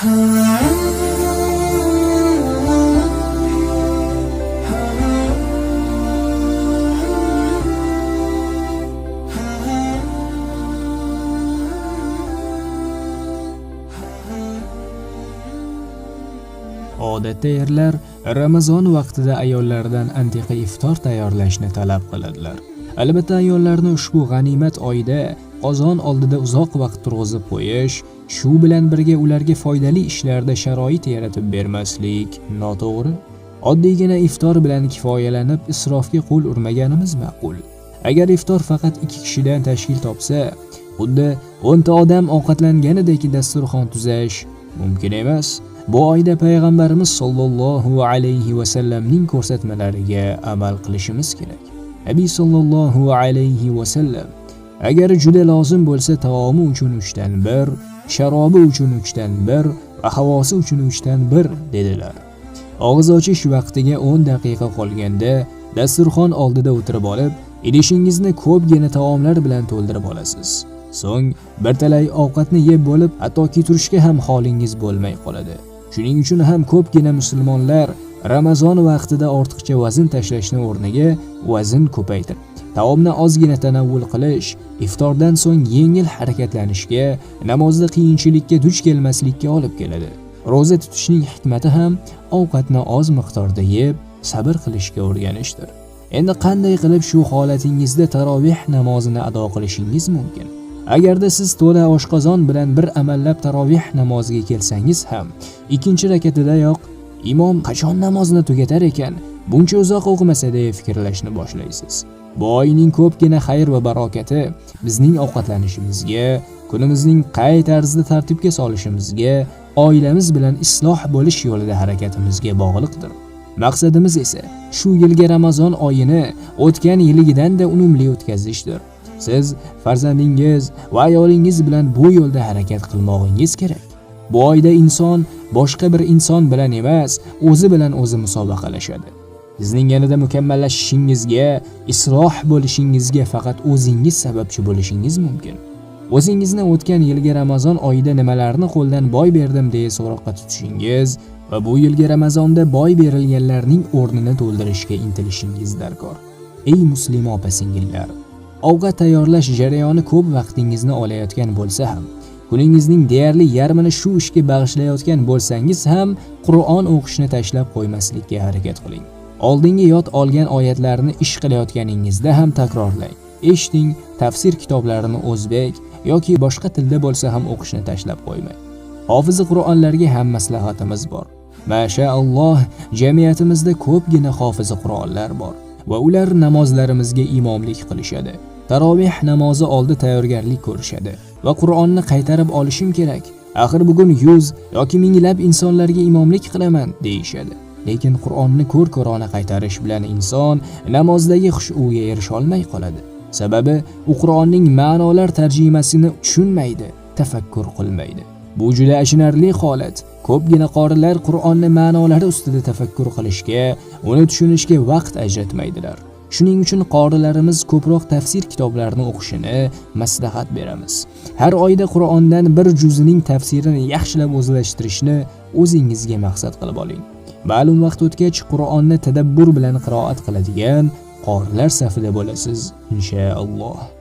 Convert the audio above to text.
odatda erlar ramazon vaqtida ayollardan antiqa iftor tayyorlashni talab qiladilar. Albatta ayollarni ushbu g'animat oyida qozon oldida uzoq vaqt turg'izib qo'yish shu bilan birga ularga foydali ishlarda sharoit yaratib bermaslik noto'g'ri. Oddiygina iftor bilan kifoyalanib isrofga qo'l urmaganimiz ma'qul. Agar iftor faqat ikki kishidan tashkil topsa xuddi o'nta odam ovqatlanganidek dasturxon tuzash mumkin emas. Bu oyda payg'ambarimiz sollallohu alayhi vasallamning ko'rsatmalariga amal qilishimiz kerak. Nabiy sollallohu alayhi vasallam agar juda lozim bo'lsa taomi uchun uchdan bir sharobi uchun uchdan bir va havosi uchun uchdan bir dedilar. Og'iz ochish vaqtiga 10 daqiqa qolganda dasturxon oldida o'tirib olib idishingizni ko'pgina taomlar bilan to'ldirib olasiz. So'ng bir talay ovqatni yeb bo'lib hattoki turishga ham holingiz bo'lmay qoladi. Shuning uchun ham ko'pgina musulmonlar ramazon vaqtida ortiqcha vazn tashlashni o'rniga vazn ko'paytiradi taomni ozgina tanovvul qilish iftordan so'ng yengil harakatlanishga namozda qiyinchilikka duch kelmaslikka olib keladi. Ro'za tutishning hikmati ham ovqatni oz miqdorda yeb sabr qilishga o'rganishdir. Endi qanday qilib shu holatingizda taroveh namozini ado qilishingiz mumkin? Agarda siz to'la oshqozon bilan bir amallab taroveh namoziga kelsangiz ham ikkinchi rakatidayoq imom qachon namozni tugatar ekan? Buncha uzoq o'qimasa deya fikrlashni boshlaysiz. Bu oyning ko'pgina xayr va barokati bizning ovqatlanishimizga kunimizning qay tarzda tartibga solishimizga oilamiz bilan isloh bo'lish yo'lida harakatimizga bog'liqdir. Maqsadimiz esa shu yilgi ramazon oyini o'tgan yilgidanda unumli o'tkazishdir. Siz farzandingiz va ayolingiz bilan bu yo'lda harakat qilmog'ingiz kerak. Bu oyda inson boshqa bir inson bilan emas o'zi bilan o'zi musobaqalashadi. Sizning yanada mukammallashishingizga isloh bo'lishingizga faqat o'zingiz sababchi bo'lishingiz mumkin. O'zingizni o'tgan yilgi ramazon oyida nimalarni qo'ldan boy berdim deya so'roqqa tutishingiz va bu yilgi ramazonda boy berilganlarning o'rnini to'ldirishga intilishingiz darkor. Ey muslima opa singillar ovqat tayyorlash jarayoni ko'p vaqtingizni olayotgan bo'lsa ham kuningizning deyarli yarmini shu ishga bag'ishlayotgan bo'lsangiz ham qur'on o'qishni tashlab qo'ymaslikka harakat qiling. Oldingi yod olgan oyatlarni ish qilayotganingizda ham takrorlang. Eshiting tafsir kitoblarini o'zbek yoki boshqa tilda bo'lsa ham o'qishni tashlab qo'ymang. Hofizi qur'onlarga ham maslahatimiz bor. Mashaalloh jamiyatimizda ko'pgina hofizi qur'onlar bor va ular namozlarimizga imomlik qilishadi. Taroveh namozi oldi tayyorgarlik ko'rishadi va qur'onni qaytarib olishim kerak. Axir bugun yuz yoki minglab insonlarga imomlik qilaman deyishadi. Lekin qur'onni ko'r ko'rona qaytarish bilan inson namozdagi xushuga erisholmay qoladi. Sababi u qur'onning ma'nolar tarjimasini tushunmaydi tafakkur qilmaydi. Bu juda achinarli holat. Ko'pgina qorilar qur'onni ma'nolari ustida tafakkur qilishga uni tushunishga vaqt ajratmaydilar. Shuning uchun qorilarimiz ko'proq tafsir kitoblarini o'qishini maslahat beramiz. Har oyda qur'ondan bir juzining tafsirini yaxshilab o'zlashtirishni o'zingizga maqsad qilib oling. Ma'lum vaqt o'tgach qur'onni tadabbur bilan qiroat qiladigan qorilar safida bo'lasiz inshaalloh